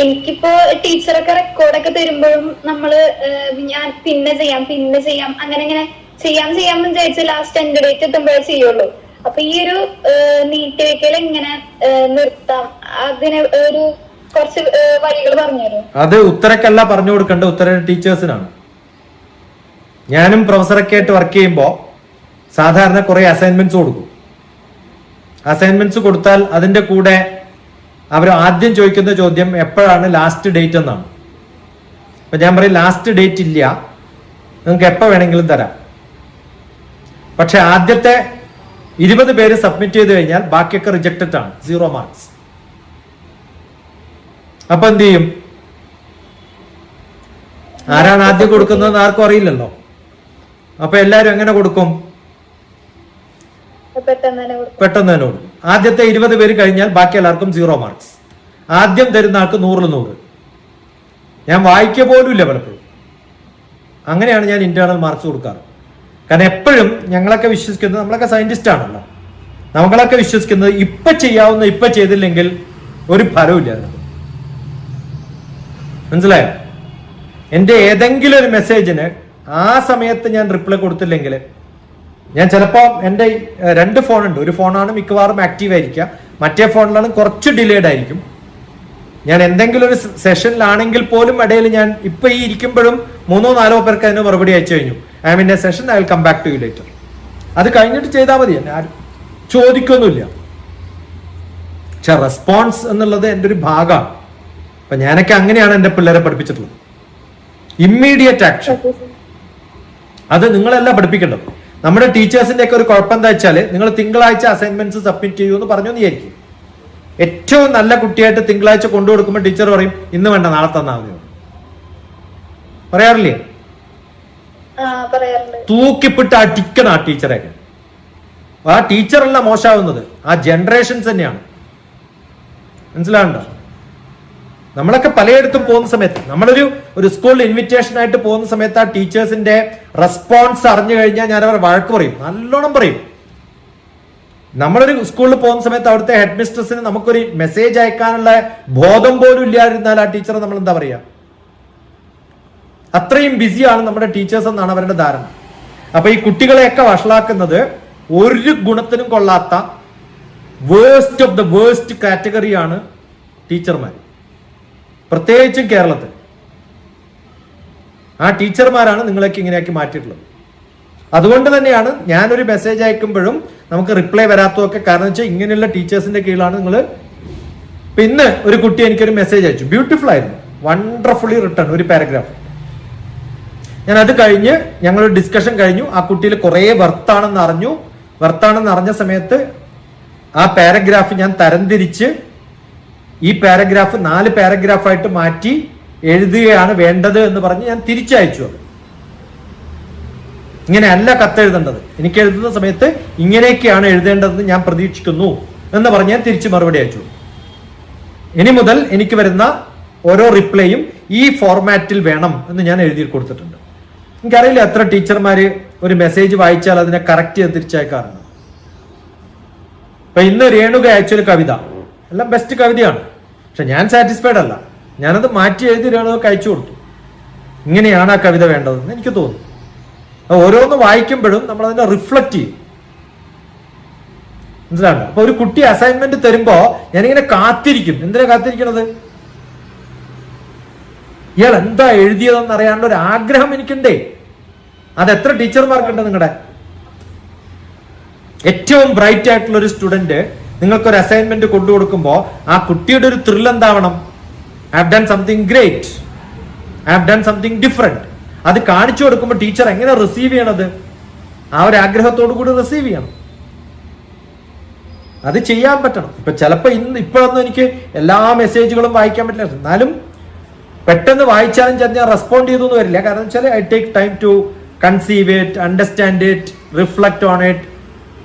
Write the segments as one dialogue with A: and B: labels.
A: എനിക്കിപ്പോ ടീച്ചറൊക്കെ റെക്കോർഡൊക്കെ തരുമ്പോഴും നമ്മൾ ഞാൻ പിന്നെ ചെയ്യാം പിന്നെ ചെയ്യാം അങ്ങനെ ഇങ്ങനെ ചെയ്യാം ചെയ്യാം വിചാരിച്ച് ലാസ്റ്റ് എൻഡ് ഡേറ്റ് എത്തുമ്പോഴേ ചെയ്യുള്ളൂ. അപ്പൊ ഈ ഒരു നീട്ടിവെക്കൽ എങ്ങനെ നിർത്താം? അതിന് ഒരു കുറച്ച് വഴികൾ പറഞ്ഞുതരും
B: അത് ഉത്തരക്കല്ല പറഞ്ഞു കൊടുക്കേണ്ട ഉത്തര ടീച്ചേഴ്സിനാണ്. ഞാനും പ്രൊഫസറൊക്കെ ആയിട്ട് വർക്ക് ചെയ്യുമ്പോൾ സാധാരണ കുറെ അസൈൻമെന്റ്സ് കൊടുക്കും. അസൈൻമെന്റ്സ് കൊടുത്താൽ അതിന്റെ കൂടെ അവർ ആദ്യം ചോദിക്കുന്ന ചോദ്യം എപ്പോഴാണ് ലാസ്റ്റ് ഡേറ്റ് എന്നാണ്. അപ്പൊ ഞാൻ പറയും ലാസ്റ്റ് ഡേറ്റ് ഇല്ല. നിങ്ങൾക്ക് എപ്പോൾ വേണമെങ്കിലും തരാം. പക്ഷെ ആദ്യത്തെ ഇരുപത് പേര് സബ്മിറ്റ് ചെയ്ത് കഴിഞ്ഞാൽ ബാക്കിയൊക്കെ റിജക്റ്റഡ് ആണ്. സീറോ മാർക്സ് അപ്പൊ എന്ത് ചെയ്യും? ആരാണ് ആദ്യം കൊടുക്കുന്നത് ആർക്കും അറിയില്ലല്ലോ. അപ്പൊ എല്ലാരും എങ്ങനെ കൊടുക്കും?
A: പെട്ടെന്ന് തന്നെ കൊടുക്കും.
B: ആദ്യത്തെ ഇരുപത് പേര് കഴിഞ്ഞാൽ ബാക്കി എല്ലാവർക്കും സീറോ മാർക്സ് ആദ്യം തരുന്ന ആൾക്ക് നൂറിൽ നൂറ്. ഞാൻ വായിക്കുക പോലും ഇല്ല പലപ്പോഴും. അങ്ങനെയാണ് ഞാൻ ഇന്റേണൽ മാർക്സ് കൊടുക്കാറ്. കാരണം എപ്പോഴും ഞങ്ങളൊക്കെ വിശ്വസിക്കുന്നത് നമ്മളൊക്കെ സയന്റിസ്റ്റ് ആണല്ലോ. നമ്മളൊക്കെ വിശ്വസിക്കുന്നത് ഇപ്പൊ ചെയ്യാവുന്ന ഇപ്പൊ ചെയ്തില്ലെങ്കിൽ ഒരു അതിനകത്ത് മനസ്സിലായോ? എന്റെ ഏതെങ്കിലും ഒരു മെസ്സേജിന് ആ സമയത്ത് ഞാൻ റിപ്ലൈ കൊടുത്തില്ലെങ്കിൽ ഞാൻ ചിലപ്പോൾ എന്റെ രണ്ട് ഫോണുണ്ട്. ഒരു ഫോണാണ് മിക്കവാറും ആക്റ്റീവ് ആയിരിക്കുക. മറ്റേ ഫോണിലാണ് കുറച്ച് ഡിലേഡ് ആയിരിക്കും. ഞാൻ എന്തെങ്കിലും ഒരു സെഷനിലാണെങ്കിൽ പോലും ഇടയിൽ ഞാൻ ഇപ്പൊ ഈ ഇരിക്കുമ്പോഴും മൂന്നോ നാലോ പേർക്ക് അതിന് മറുപടി അയച്ചു കഴിഞ്ഞു. I mean a session I will come back to you later അത് കഴിഞ്ഞിട്ട് ചെയ്താൽ മതി. എന്നെ ആരും ചോദിക്കൊന്നുമില്ല. പക്ഷെ റെസ്പോൺസ് എന്നുള്ളത് എന്റെ ഒരു ഭാഗമാണ്. അപ്പൊ ഞാനൊക്കെ അങ്ങനെയാണ് എന്റെ പിള്ളേരെ പഠിപ്പിച്ചിട്ടുള്ളത്. ഇമ്മീഡിയറ്റ് ആക്ഷൻ അത് നിങ്ങളെല്ലാം പഠിപ്പിക്കേണ്ടത്. നമ്മുടെ ടീച്ചേഴ്സിന്റെ ഒക്കെ ഒരു കുഴപ്പം എന്താ വെച്ചാൽ നിങ്ങൾ തിങ്കളാഴ്ച അസൈൻമെന്റ്സ് സബ്മിറ്റ് ചെയ്യൂ എന്ന് പറഞ്ഞു നീയായിരിക്കും ഏറ്റവും നല്ല കുട്ടിയായിട്ട് തിങ്കളാഴ്ച കൊണ്ടു കൊടുക്കുമ്പോൾ ടീച്ചർ പറയും ഇന്ന് വേണ്ട നാളെ തന്നാൽ മതി. പറയാറില്ലേ? തൂക്കിപ്പിട്ട് അടിക്കണം ആ ടീച്ചറെ. ആ ടീച്ചറല്ല മോശമാവുന്നത്. ആ ജനറേഷൻസ് തന്നെയാണ്. മനസ്സിലാവുണ്ടോ നമ്മളൊക്കെ പലയിടത്തും പോകുന്ന സമയത്ത് നമ്മളൊരു ഒരു സ്കൂളിൽ ഇൻവിറ്റേഷൻ ആയിട്ട് പോകുന്ന സമയത്ത് ആ ടീച്ചേഴ്സിന്റെ റെസ്പോൺസ് അറിഞ്ഞു കഴിഞ്ഞാൽ ഞാൻ അവർ വഴക്ക് പറയും. നല്ലോണം പറയും. നമ്മളൊരു സ്കൂളിൽ പോകുന്ന സമയത്ത് അവിടുത്തെ ഹെഡ് മിസ്ട്രസിന് നമുക്കൊരു മെസ്സേജ് അയക്കാനുള്ള ബോധം പോലും ഇല്ലാതിരുന്നാൽ ആ ടീച്ചർ നമ്മൾ എന്താ പറയുക അത്രയും ബിസിയാണ് നമ്മുടെ ടീച്ചേഴ്സ് എന്നാണ് അവരുടെ ധാരണ. അപ്പൊ ഈ കുട്ടികളെയൊക്കെ വഷളാക്കുന്നത് ഒരു ഗുണത്തിനും കൊള്ളാത്ത വേസ്റ്റ് ഓഫ് ദ വേസ്റ്റ് കാറ്റഗറിയാണ് ടീച്ചർമാർ പ്രത്യേകിച്ചും കേരളത്തിൽ. ആ ടീച്ചർമാരാണ് നിങ്ങളൊക്കെ ഇങ്ങനെയാക്കി മാറ്റിയിട്ടുള്ളത്. അതുകൊണ്ട് തന്നെയാണ് ഞാനൊരു മെസ്സേജ് അയക്കുമ്പോഴും നമുക്ക് റിപ്ലൈ വരാത്തതൊക്കെ കാരണം വെച്ചാൽ ഇങ്ങനെയുള്ള ടീച്ചേഴ്സിന്റെ കീഴിലാണ് നിങ്ങൾ പിന്നെ ഒരു കുട്ടി എനിക്കൊരു മെസ്സേജ് അയച്ചു. ബ്യൂട്ടിഫുൾ ആയിരുന്നു. വണ്ടർഫുള്ളി റിട്ടേൺ ഒരു പാരഗ്രാഫ് ഞാൻ അത് കഴിഞ്ഞ് ഞങ്ങളൊരു ഡിസ്കഷൻ കഴിഞ്ഞു. ആ കുട്ടിയിൽ കുറേ വർത്താണെന്ന് അറിഞ്ഞു വർത്താണെന്ന് അറിഞ്ഞ സമയത്ത് ആ പാരഗ്രാഫ് ഞാൻ തരംതിരിച്ച് ഈ പാരഗ്രാഫ് നാല് പാരഗ്രാഫായിട്ട് മാറ്റി എഴുതുകയാണ് വേണ്ടത് എന്ന് പറഞ്ഞ് ഞാൻ തിരിച്ചയച്ചു അത്. ഇങ്ങനെയല്ല കത്തെഴുതേണ്ടത്. എനിക്ക് എഴുതുന്ന സമയത്ത് ഇങ്ങനെയൊക്കെയാണ് എഴുതേണ്ടതെന്ന് ഞാൻ പ്രതീക്ഷിക്കുന്നു എന്ന് പറഞ്ഞ് ഞാൻ തിരിച്ചു മറുപടി അയച്ചു. ഇനി മുതൽ എനിക്ക് വരുന്ന ഓരോ റിപ്ലൈയും ഈ ഫോർമാറ്റിൽ വേണം എന്ന് ഞാൻ എഴുതി കൊടുത്തിട്ടുണ്ട്. എനിക്കറിയില്ല എത്ര ടീച്ചർമാർ ഒരു മെസ്സേജ് വായിച്ചാൽ അതിനെ കറക്റ്റ് ചെയ്ത് തിരിച്ചയക്കാറുണ്ട്. ഇപ്പൊ ഇന്ന് രേണുക അയച്ചൊരു കവിത. എല്ലാം ബെസ്റ്റ് കവിതയാണ്. പക്ഷെ ഞാൻ സാറ്റിസ്ഫൈഡ് അല്ല. ഞാനത് മാറ്റി എഴുതി രേണുകൾക്ക് അയച്ചു കൊടുത്തു. ഇങ്ങനെയാണ് ആ കവിത വേണ്ടതെന്ന് എനിക്ക് തോന്നുന്നു. ഓരോന്ന് വായിക്കുമ്പോഴും നമ്മൾ അതിനെ റിഫ്ലക്ട് ചെയ്യും. മനസ്സിലാണ് അപ്പൊ ഒരു കുട്ടി അസൈൻമെന്റ് തരുമ്പോ ഞാനിങ്ങനെ കാത്തിരിക്കും. എന്തിനാ കാത്തിരിക്കണത്? ഇയാൾ എന്താ എഴുതിയതെന്ന് അറിയാനുള്ള ഒരു ആഗ്രഹം എനിക്കുണ്ടേ. അത് എത്ര ടീച്ചർമാർക്കുണ്ട് നിങ്ങളുടെ ഏറ്റവും ബ്രൈറ്റ് ആയിട്ടുള്ള ഒരു സ്റ്റുഡന്റ് നിങ്ങൾക്ക് ഒരു അസൈൻമെന്റ് കൊണ്ടു കൊടുക്കുമ്പോൾ ആ കുട്ടിയുടെ ഒരു thrill എന്താവണം? I have done something great I have done something different അത് കാണിച്ചു കൊടുക്കുമ്പോൾ ടീച്ചർ എങ്ങനെ റിസീവ് ചെയ്യണത്? ആ ഒരു ആഗ്രഹത്തോടു കൂടി റിസീവ് ചെയ്യണം. അത് ചെയ്യാൻ പറ്റണം. ഇപ്പൊ ചിലപ്പോ ഇന്ന് ഇപ്പോഴൊന്നും എനിക്ക് എല്ലാ മെസ്സേജുകളും വായിക്കാൻ പറ്റില്ല. എന്നാലും പെട്ടെന്ന് വായിച്ചാലും ചെന്ന് ഞാൻ റെസ്പോണ്ട് ചെയ്തു വരില്ല. കാരണം വെച്ചാൽ I take time to conceive it understand it reflect on it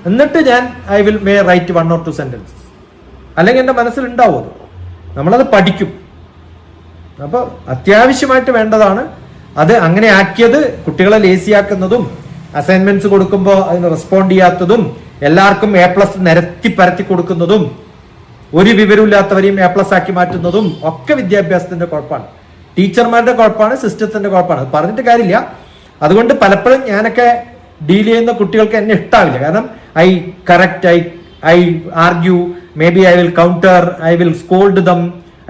B: എന്നിട്ട് ഞാൻ I will may write one or two sentences അല്ലെങ്കിൽ എന്റെ മനസ്സിലുണ്ടാവും അത്. നമ്മളത് പഠിക്കും. അപ്പോൾ അത്യാവശ്യമായിട്ട് വേണ്ടതാണ് അത് അങ്ങനെ ആക്കിയത് കുട്ടികളെ ലേസിയാക്കുന്നതും അസൈൻമെന്റ്സ് കൊടുക്കുമ്പോൾ അതിന് റെസ്പോണ്ട് ചെയ്യാത്തതും എല്ലാവർക്കും എ പ്ലസ് നിരത്തി പരത്തി കൊടുക്കുന്നതും ഒരു വിവരമില്ലാത്തവരെയും എ പ്ലസ് ആക്കി മാറ്റുന്നതും ഒക്കെ വിദ്യാഭ്യാസത്തിന്റെ കുഴപ്പമാണ്. ടീച്ചർമാരുടെ കുഴപ്പമാണ് സിസ്റ്റത്തിന്റെ കുഴപ്പമാണ്. പറഞ്ഞിട്ട് കാര്യമില്ല. അതുകൊണ്ട് പലപ്പോഴും ഞാനൊക്കെ ഡീൽ ചെയ്യുന്ന കുട്ടികൾക്ക് എന്നെ ഇഷ്ടാവില്ല. കാരണം I correct I I argue may be I will counter I will scold them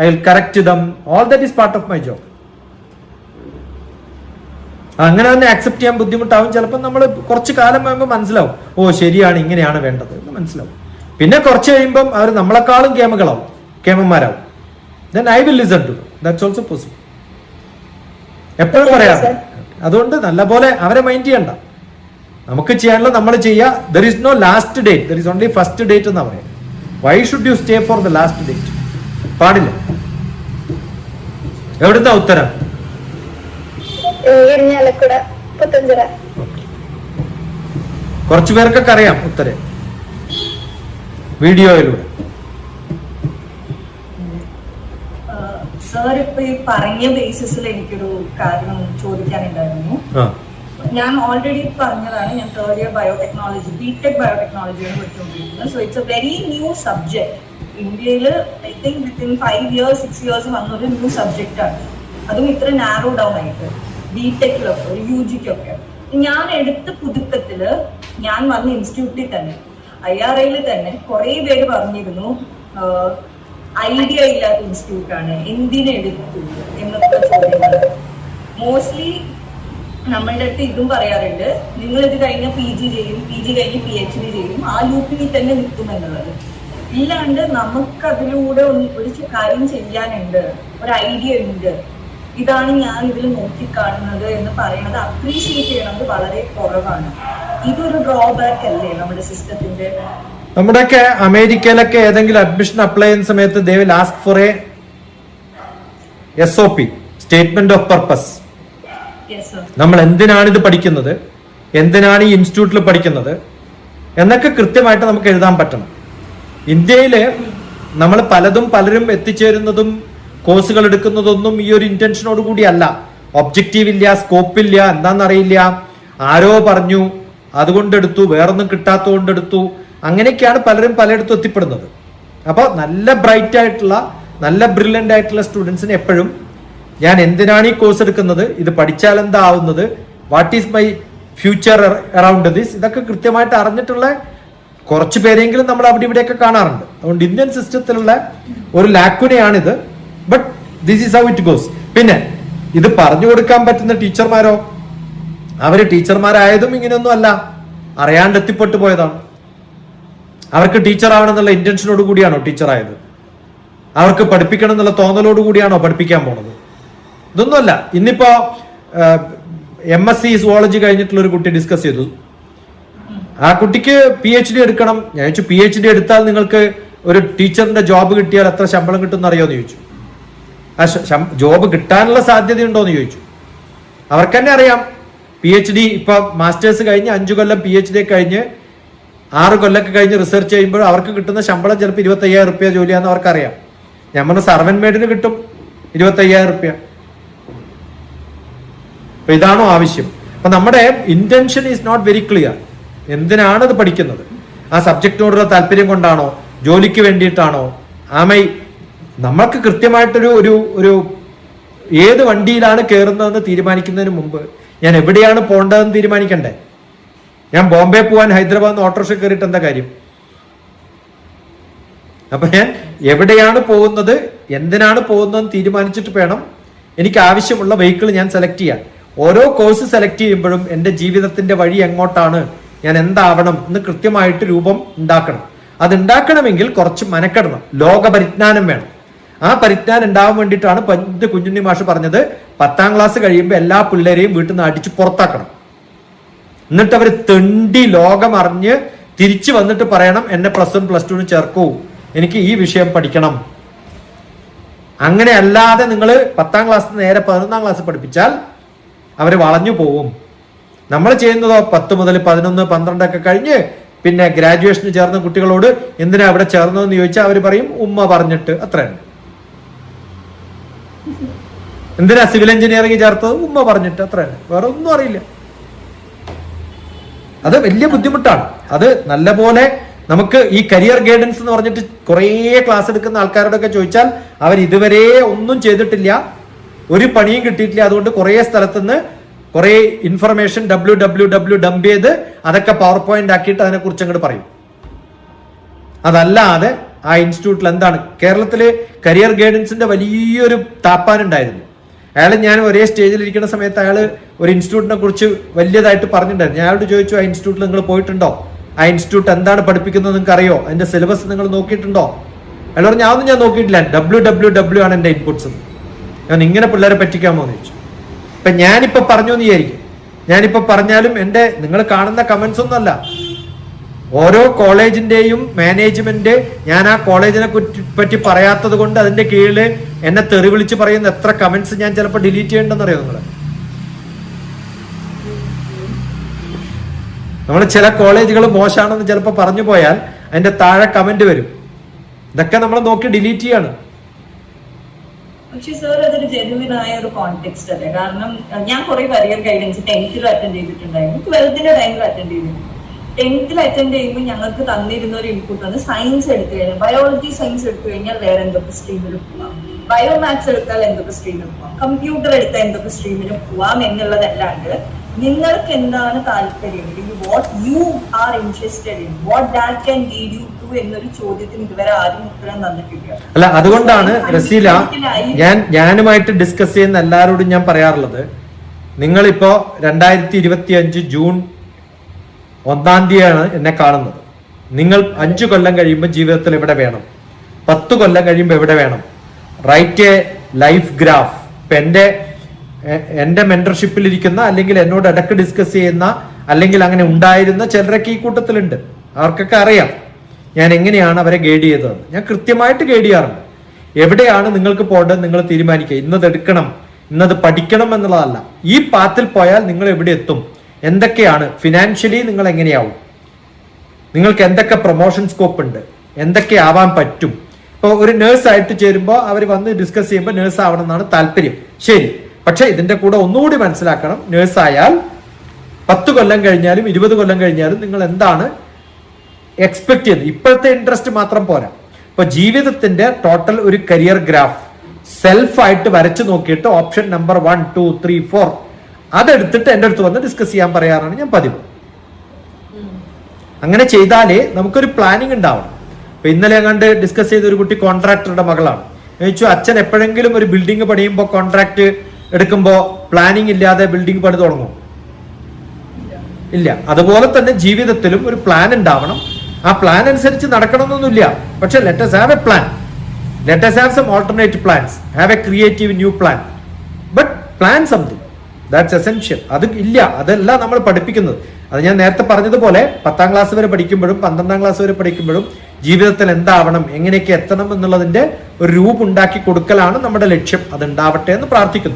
B: I will correct them all that is part of my job അങ്ങനെ തന്നെ ആക്സെപ്റ്റ് ചെയ്യാൻ ബുദ്ധിമുട്ടാവും. ചിലപ്പോൾ നമ്മൾ കുറച്ച് കാലം കഴിയുമ്പോൾ മനസ്സിലാവും. ഓ ശരിയാണ് ഇങ്ങനെയാണ് വേണ്ടത് എന്ന് മനസ്സിലാവും. പിന്നെ കുറച്ച് കഴിയുമ്പം അവർ നമ്മളെക്കാളും കേമകളാവും കേമന്മാരാവും. Then I will listen to that's also possible എപ്പോഴും പറയാം. അതുകൊണ്ട് നല്ലപോലെ അവരെ മൈൻഡ് ചെയ്യണ്ട. നമുക്ക് ചെയ്യാനുള്ളത് നമ്മൾ ചെയ്യുക there is no last date there is only first date എന്നാ പറയാം. Why should you stay for the last date പാടില്ല. എവിടുന്നാ ഉത്തരം? കുറച്ചു പേർക്കൊക്കെ അറിയാം ഉത്തരം. വീഡിയോയിലൂടെ.
C: സാർ ഇപ്പൊ ഈ പറഞ്ഞ ബേസിസിൽ എനിക്കൊരു കാര്യം ചോദിക്കാനുണ്ടായിരുന്നു. ഞാൻ ഓൾറെഡി പറഞ്ഞതാണ് ഞാൻ തേർഡ് ഇയർ ബയോടെക്നോളജി ബിടെക് ബയോടെക്നോളജിയാണ് പഠിച്ചുകൊണ്ടിരിക്കുന്നത് so it's a very new subject ഇന്ത്യയിൽ I think within five years six years വന്നൊരു ന്യൂ ആണ്. അതും ഇത്ര നാരോ ഡൗൺ ആയിട്ട്. ബി ടെക്കിലൊക്കെ ഒരു യു ജിക്കൊക്കെ ഞാൻ എടുത്ത പുതുക്കത്തിൽ ഞാൻ വന്ന ഇൻസ്റ്റിറ്റ്യൂട്ടിൽ തന്നെ ഐ ആർ ഐയിൽ തന്നെ കുറേ പേര് പറഞ്ഞിരുന്നു ഐഡിയ ഇല്ലാത്ത ഇൻസ്റ്റിറ്റ്യൂട്ടാണ് എന്തിനെടുത്തു എന്നൊക്കെ ചോദ്യങ്ങൾ മോസ്റ്റ്ലി നമ്മളുടെ അടുത്ത് ഇതും പറയാറുണ്ട്. നിങ്ങൾ ഇത് കഴിഞ്ഞ പി ജി ചെയ്യും പി ജി കഴിഞ്ഞ് പി എച്ച് ഡി ചെയ്യും. ആ ലൂപ്പിൽ തന്നെ നിൽക്കും എന്നുള്ളത്. ഇല്ലാണ്ട് നമുക്ക് അതിലൂടെ ഒന്ന് ഒരു കാര്യം ചെയ്യാനുണ്ട്. ഒരു ഐഡിയ ഉണ്ട്. ഇതാണ് ഞാൻ ഇതിൽ നോക്കിക്കാണുന്നത് എന്ന് പറയുന്നത് അപ്രീഷിയേറ്റ് ചെയ്യണത് വളരെ കുറവാണ്. ഇതൊരു ഡ്രോബാക്ക് അല്ലേ നമ്മുടെ സിസ്റ്റത്തിന്റെ
B: നമ്മുടെയൊക്കെ അമേരിക്കയിലൊക്കെ ഏതെങ്കിലും അഡ്മിഷൻ അപ്ലൈ ചെയ്യുന്ന സമയത്ത് they will ask for a S O P statement of purpose നമ്മൾ എന്തിനാണ് ഇത് പഠിക്കുന്നത്? എന്തിനാണ് ഈ ഇൻസ്റ്റിറ്റ്യൂട്ടിൽ പഠിക്കുന്നത്? എന്നൊക്കെ കൃത്യമായിട്ട് നമുക്ക് എഴുതാൻ പറ്റണം. ഇന്ത്യയിൽ നമ്മൾ പലതും പലരും എത്തിച്ചേരുന്നതും കോഴ്സുകൾ എടുക്കുന്നതൊന്നും ഈ ഒരു ഇന്റൻഷനോട് കൂടിയല്ല ഒബ്ജക്റ്റീവ് ഇല്ല സ്കോപ്പ് ഇല്ല എന്താണെന്നറിയില്ല ആരോ പറഞ്ഞു അതുകൊണ്ട് അതുകൊണ്ടെടുത്തു വേറൊന്നും കിട്ടാത്തതുകൊണ്ടെടുത്തു അങ്ങനെയൊക്കെയാണ് പലരും പലയിടത്തും എത്തിപ്പെടുന്നത്. അപ്പോൾ നല്ല ബ്രൈറ്റ് ആയിട്ടുള്ള നല്ല ബ്രില്യന്റ് ആയിട്ടുള്ള സ്റ്റുഡൻസിന് എപ്പോഴും ഞാൻ എന്തിനാണ് ഈ കോഴ്സ് എടുക്കുന്നത്? ഇത് പഠിച്ചാൽ എന്താവുന്നത്? What is my future around this ഇതൊക്കെ കൃത്യമായിട്ട് അറിഞ്ഞിട്ടുള്ള കുറച്ച് പേരെങ്കിലും നമ്മൾ അവിടെ ഇവിടെയൊക്കെ കാണാറുണ്ട്. അതുകൊണ്ട് ഇന്ത്യൻ സിസ്റ്റത്തിലുള്ള ഒരു ലാക്കുനയാണിത് but this is how it goes പിന്നെ ഇത് പറഞ്ഞു കൊടുക്കാൻ പറ്റുന്ന ടീച്ചർമാരോ? അവർ ടീച്ചർമാരായതും ഇങ്ങനെയൊന്നും അല്ല. അറിയാണ്ട് എത്തിപ്പെട്ടു പോയതാണ്. അവർക്ക് ടീച്ചർ ആവണമെന്നുള്ള ഇന്റൻഷനോട് കൂടിയാണോ ടീച്ചർ ആയത് അവർക്ക് പഠിപ്പിക്കണം എന്നുള്ള തോന്നലോട് കൂടിയാണോ പഠിപ്പിക്കാൻ പോണത്? ഇതൊന്നുമല്ല. ഇന്നിപ്പോ എം എസ് സി സുവോളജി കഴിഞ്ഞിട്ടുള്ള ഒരു കുട്ടി ഡിസ്കസ് ചെയ്തു. ആ കുട്ടിക്ക് പി എച്ച് ഡി എടുക്കണം. ഞാൻ ചോദിച്ചു പി എച്ച് ഡി എടുത്താൽ നിങ്ങൾക്ക് ഒരു ടീച്ചറിന്റെ ജോബ് കിട്ടിയാൽ എത്ര ശമ്പളം കിട്ടും അറിയോന്ന് ചോദിച്ചു. ആ ജോബ് കിട്ടാനുള്ള സാധ്യതയുണ്ടോ എന്ന് ചോദിച്ചു. അവർക്ക് തന്നെ അറിയാം. പി എച്ച് ഡി ഇപ്പൊ മാസ്റ്റേഴ്സ് കഴിഞ്ഞ് അഞ്ചു കൊല്ലം പി എച്ച് ഡി കഴിഞ്ഞ് ആറ് കൊല്ലമൊക്കെ കഴിഞ്ഞ് റിസർച്ച് ചെയ്യുമ്പോൾ അവർക്ക് കിട്ടുന്ന ശമ്പളം ചിലപ്പോൾ ഇരുപത്തയ്യായിരം റുപ്യ ജോലിയാണെന്ന് അവർക്കറിയാം. നമ്മുടെ സർവൻ മേഡിന് കിട്ടും ഇരുപത്തയ്യായിരം റുപ്യ. അപ്പൊ ഇതാണോ ആവശ്യം. അപ്പൊ നമ്മുടെ intention is not very clear എന്തിനാണ് അത് പഠിക്കുന്നത്? ആ സബ്ജക്റ്റിനോടുള്ള താല്പര്യം കൊണ്ടാണോ? ജോലിക്ക് വേണ്ടിയിട്ടാണോ? ആമൈ നമ്മൾക്ക് കൃത്യമായിട്ടൊരു ഒരു ഒരു ഏത് വണ്ടിയിലാണ് കയറുന്നതെന്ന് തീരുമാനിക്കുന്നതിന് മുമ്പ് ഞാൻ എവിടെയാണ് പോകേണ്ടതെന്ന് തീരുമാനിക്കണ്ടേ? ഞാൻ ബോംബെ പോവാൻ ഹൈദരാബാദ് ഓട്ടോറിക്ഷ കയറിയിട്ട് എന്താ കാര്യം? അപ്പൊ ഞാൻ എവിടെയാണ് പോകുന്നത് എന്തിനാണ് പോകുന്നതെന്ന് തീരുമാനിച്ചിട്ട് വേണം എനിക്ക് ആവശ്യമുള്ള വെഹിക്കിൾ ഞാൻ സെലക്ട് ചെയ്യാൻ. ഓരോ കോഴ്സ് സെലക്ട് ചെയ്യുമ്പോഴും എന്റെ ജീവിതത്തിന്റെ വഴി എങ്ങോട്ടാണ്? ഞാൻ എന്താവണം? എന്ന് കൃത്യമായിട്ട് രൂപം ഉണ്ടാക്കണം. അത് ഉണ്ടാക്കണമെങ്കിൽ കുറച്ച് മനക്കെടണം. ലോക പരിജ്ഞാനം വേണം. ആ പരിജ്ഞാനം ഉണ്ടാവാൻ വേണ്ടിയിട്ടാണ് പണ്ട് കുഞ്ഞുണ്ണി മാഷ് പറഞ്ഞത്. പത്താം ക്ലാസ് കഴിയുമ്പോൾ എല്ലാ പിള്ളേരെയും വീട്ടിൽ നിന്ന് അടിച്ച് പുറത്താക്കണം. എന്നിട്ട് അവർ തെണ്ടി ലോകം അറിഞ്ഞ് തിരിച്ചു വന്നിട്ട് പറയണം എന്നെ പ്ലസ് വൺ പ്ലസ് ടുവിന് ചേർക്കൂ. എനിക്ക് ഈ വിഷയം പഠിക്കണം. അങ്ങനെ അല്ലാതെ നിങ്ങൾ പത്താം ക്ലാസ് നേരെ പതിനൊന്നാം ക്ലാസ് പഠിപ്പിച്ചാൽ അവർ വളഞ്ഞു പോവും. നമ്മൾ ചെയ്യുന്നതോ? പത്ത് മുതൽ പതിനൊന്ന് പന്ത്രണ്ടൊക്കെ കഴിഞ്ഞ് പിന്നെ ഗ്രാജുവേഷന് ചേർന്ന കുട്ടികളോട് എന്തിനാ അവിടെ ചേർന്നതെന്ന് ചോദിച്ചാൽ അവർ പറയും ഉമ്മ പറഞ്ഞിട്ട്. അത്രയാണ് എന്തിനാ സിവിൽ എഞ്ചിനീയറിംഗ് ചേർത്തത്? ഉമ്മ പറഞ്ഞിട്ട്. അത്രയാണ് വേറെ ഒന്നും അറിയില്ല. അത് വലിയ ബുദ്ധിമുട്ടാണ്. അത് നല്ലപോലെ നമുക്ക് ഈ കരിയർ ഗൈഡൻസ് എന്ന് പറഞ്ഞിട്ട് കുറേ ക്ലാസ് എടുക്കുന്ന ആൾക്കാരോടൊക്കെ ചോദിച്ചാൽ അവർ ഇതുവരെ ഒന്നും ചെയ്തിട്ടില്ല. ഒരു പണിയും കിട്ടിയിട്ടില്ല. അതുകൊണ്ട് കുറേ സ്ഥലത്തുനിന്ന് കുറേ information W W W dump ചെയ്ത് അതൊക്കെ പവർ പോയിന്റ് ആക്കിയിട്ട് അതിനെ കുറിച്ച് അങ്ങോട്ട് പറയും. അതല്ലാതെ ആ ഇൻസ്റ്റിറ്റ്യൂട്ടിൽ എന്താണ്? കേരളത്തിൽ കരിയർ ഗൈഡൻസിന്റെ വലിയൊരു താപ്പാനുണ്ടായിരുന്നു. അയാൾ ഞാൻ ഒരേ സ്റ്റേജിൽ ഇരിക്കുന്ന സമയത്ത് അയാൾ ഒരു ഇൻസ്റ്റിറ്റ്യൂട്ടിനെ കുറിച്ച് വലിയതായിട്ട് പറഞ്ഞിട്ടുണ്ടായിരുന്നു. ഞാൻ അയാളോട് ചോദിച്ചു ആ ഇൻസ്റ്റിറ്റ്യൂട്ടിൽ നിങ്ങൾ പോയിട്ടുണ്ടോ? ആ ഇൻസ്റ്റിറ്റ്യൂട്ട് എന്താണ് പഠിപ്പിക്കുന്നത് നിങ്ങൾക്ക് അറിയോ അതിന്റെ സിലബസ് നിങ്ങൾ നോക്കിയിട്ടുണ്ടോ? അയാൾ പറഞ്ഞു അതൊന്നും ഞാൻ നോക്കിയിട്ടില്ല. ഡബ്ല്യൂ ഡബ്ല്യൂ ഡബ്ല്യൂ ആണ് എന്റെ ഇൻപുട്സ് ഞാൻ ഇങ്ങനെ പിള്ളേരെ പറ്റിക്കാമോ എന്ന് ചോദിച്ചു. ഇപ്പൊ ഞാനിപ്പോ പറഞ്ഞു എന്ന് വിചാരിക്കും. ഞാനിപ്പോ പറഞ്ഞാലും എന്റെ നിങ്ങൾ കാണുന്ന കമന്റ്സ് ഒന്നല്ല ഓരോ കോളേജിന്റെയും മാനേജ്മെന്റ് ഞാൻ ആ കോളേജിനെ പറ്റി പറയാത്തത് കൊണ്ട് അതിന്റെ കീഴിൽ എന്നെ തെറി വിളിച്ച് പറയുന്ന എത്ര കമന്റ്സ് ഞാൻ ചിലപ്പോൾ ഡിലീറ്റ് ചെയ്യണ്ടെന്ന് അറിയോ നിങ്ങൾ നമ്മൾ ചില കോളേജുകൾ മോശമാണെന്ന് ചിലപ്പോൾ പറഞ്ഞു പോയാൽ അതിന്റെ താഴെ കമന്റ് വരും. ഇതൊക്കെ നമ്മൾ നോക്കി ഡിലീറ്റ് ചെയ്യാണ്.
C: പക്ഷെ സാർ അതൊരു ജെനുവിൻ ആയ ഒരു കോണ്ടെക്സ്റ്റ് അല്ലേ? കാരണം ഞാൻ കുറെ കരിയർ ഗൈഡൻസ് ടെൻത്തിൽ അറ്റൻഡ് ചെയ്തിട്ടുണ്ടായിരുന്നു. ട്വൽത്തിന്റെ ടൈമിൽ അറ്റൻഡ് ചെയ്തിട്ടുണ്ട് ടെൻത്തിൽ അറ്റൻഡ് ചെയ്യുമ്പോൾ ഞങ്ങൾക്ക് തന്നിരുന്ന ഒരു ഇൻപുട്ട് ആണ് സയൻസ് എടുത്തു കഴിഞ്ഞാൽ. ബയോളജി സയൻസ് എടുത്തു കഴിഞ്ഞാൽ വേറെ എന്തൊക്കെ സ്ട്രീമിൽ പോവാം? ബയോ മാത്സ് എടുത്താൽ എന്തൊക്കെ സ്ട്രീമിൽ പോവാം? കമ്പ്യൂട്ടർ എടുത്താൽ എന്തൊക്കെ സ്ട്രീമിൽ പോവാം എന്നുള്ളതല്ലാണ്ട് നിങ്ങൾക്ക് എന്താണ് താല്പര്യം? What you are interested in what that can lead you എന്നൊരു ചോദ്യത്തിന് ഇതുവരെ ആരും ഉത്തരം തന്നിട്ടില്ല.
B: അല്ല അതുകൊണ്ടാണ് റസീല ഞാൻ ഞാനുമായിട്ട് ഡിസ്കസ് ചെയ്യുന്ന എല്ലാവരോടും ഞാൻ പറയാറുള്ളത് നിങ്ങളിപ്പോ രണ്ടായിരത്തി ഇരുപത്തി അഞ്ച് ജൂൺ ഒന്നാം തീയതിയാണ് എന്നെ കാണുന്നത്. നിങ്ങൾ അഞ്ചു കൊല്ലം കഴിയുമ്പോൾ ജീവിതത്തിൽ എവിടെ വേണം? പത്ത് കൊല്ലം കഴിയുമ്പോൾ എവിടെ വേണം? റൈറ്റ് എ ലൈഫ് ഗ്രാഫ് ഇപ്പൊ എന്റെ എന്റെ എന്റെ മെന്റർഷിപ്പിൽ ഇരിക്കുന്ന അല്ലെങ്കിൽ എന്നോട് ഇടയ്ക്ക് ഡിസ്കസ് ചെയ്യുന്ന അല്ലെങ്കിൽ അങ്ങനെ ഉണ്ടായിരുന്ന ചിലരൊക്കെ ഈ കൂട്ടത്തിലുണ്ട്. അവർക്കൊക്കെ അറിയാം. ഞാൻ എങ്ങനെയാണ് അവരെ ഗൈഡ് ചെയ്തതെന്ന് ഞാൻ കൃത്യമായിട്ട് ഗൈഡ് ചെയ്യാറുണ്ട്. എവിടെയാണ് നിങ്ങൾക്ക് പോകേണ്ടത് നിങ്ങൾ തീരുമാനിക്കുക. ഇന്നത് എടുക്കണം ഇന്നത് പഠിക്കണം എന്നുള്ളതല്ല. ഈ പാത്തിൽ പോയാൽ നിങ്ങൾ എവിടെ എത്തും? എന്തൊക്കെയാണ്? ഫിനാൻഷ്യലി നിങ്ങൾ എങ്ങനെയാവും? നിങ്ങൾക്ക് എന്തൊക്കെ പ്രൊമോഷൻ സ്കോപ്പ് ഉണ്ട്? എന്തൊക്കെ ആവാൻ പറ്റും? ഇപ്പോൾ ഒരു നേഴ്സ് ആയിട്ട് ചേരുമ്പോൾ അവർ വന്ന് ഡിസ്കസ് ചെയ്യുമ്പോൾ നേഴ്സ് ആവണം എന്നാണ് താല്പര്യം. ശരി. പക്ഷെ ഇതിന്റെ കൂടെ ഒന്നുകൂടി മനസ്സിലാക്കണം. നേഴ്സ് ആയാൽ പത്ത് കൊല്ലം കഴിഞ്ഞാലും ഇരുപത് കൊല്ലം കഴിഞ്ഞാലും നിങ്ങൾ എന്താണ് എക്സ്പെക്ട് ചെയ്യുന്നത് ഇപ്പോഴത്തെ ഇൻട്രസ്റ്റ് മാത്രം പോരാ. ഇപ്പൊ ജീവിതത്തിന്റെ ടോട്ടൽ ഒരു കരിയർ ഗ്രാഫ് സെൽഫായിട്ട് വരച്ചു നോക്കിയിട്ട് option number one two three four അതെടുത്തിട്ട് എന്റെ അടുത്ത് വന്ന് ഡിസ്കസ് ചെയ്യാൻ പറയാറാണ് ഞാൻ പതിവ്. അങ്ങനെ ചെയ്താലേ നമുക്കൊരു പ്ലാനിങ് ഉണ്ടാവണം. ഇപ്പൊ ഇന്നലെ കണ്ട് ഡിസ്കസ് ചെയ്ത ഒരു കുട്ടി കോൺട്രാക്ടറുടെ മകളാണ്. ചോദിച്ചു അച്ഛൻ എപ്പോഴെങ്കിലും ഒരു ബിൽഡിംഗ് പണിയുമ്പോൾ കോൺട്രാക്ട് എടുക്കുമ്പോൾ പ്ലാനിങ് ഇല്ലാതെ ബിൽഡിംഗ് പണി തുടങ്ങും? ഇല്ല. അതുപോലെ തന്നെ ജീവിതത്തിലും ഒരു പ്ലാൻ ഉണ്ടാവണം. ആ പ്ലാൻ അനുസരിച്ച് നടക്കണമെന്നൊന്നുമില്ല. പക്ഷെ let's have a plan let's have some alternate plans have a creative new plan but plan something that's essential അത് ഇല്ല. അതല്ല നമ്മൾ പഠിപ്പിക്കുന്നത്. അത് ഞാൻ നേരത്തെ പറഞ്ഞതുപോലെ പത്താം ക്ലാസ് വരെ പഠിക്കുമ്പോഴും പന്ത്രണ്ടാം ക്ലാസ് വരെ പഠിക്കുമ്പോഴും ജീവിതത്തിൽ എന്താവണം എങ്ങനെയൊക്കെ എത്തണം എന്നുള്ളതിന്റെ ഒരു രൂപം ഉണ്ടാക്കി കൊടുക്കലാണ് നമ്മുടെ ലക്ഷ്യം. അത് ഉണ്ടാവട്ടെ എന്ന് പ്രാർത്ഥിക്കുന്നു.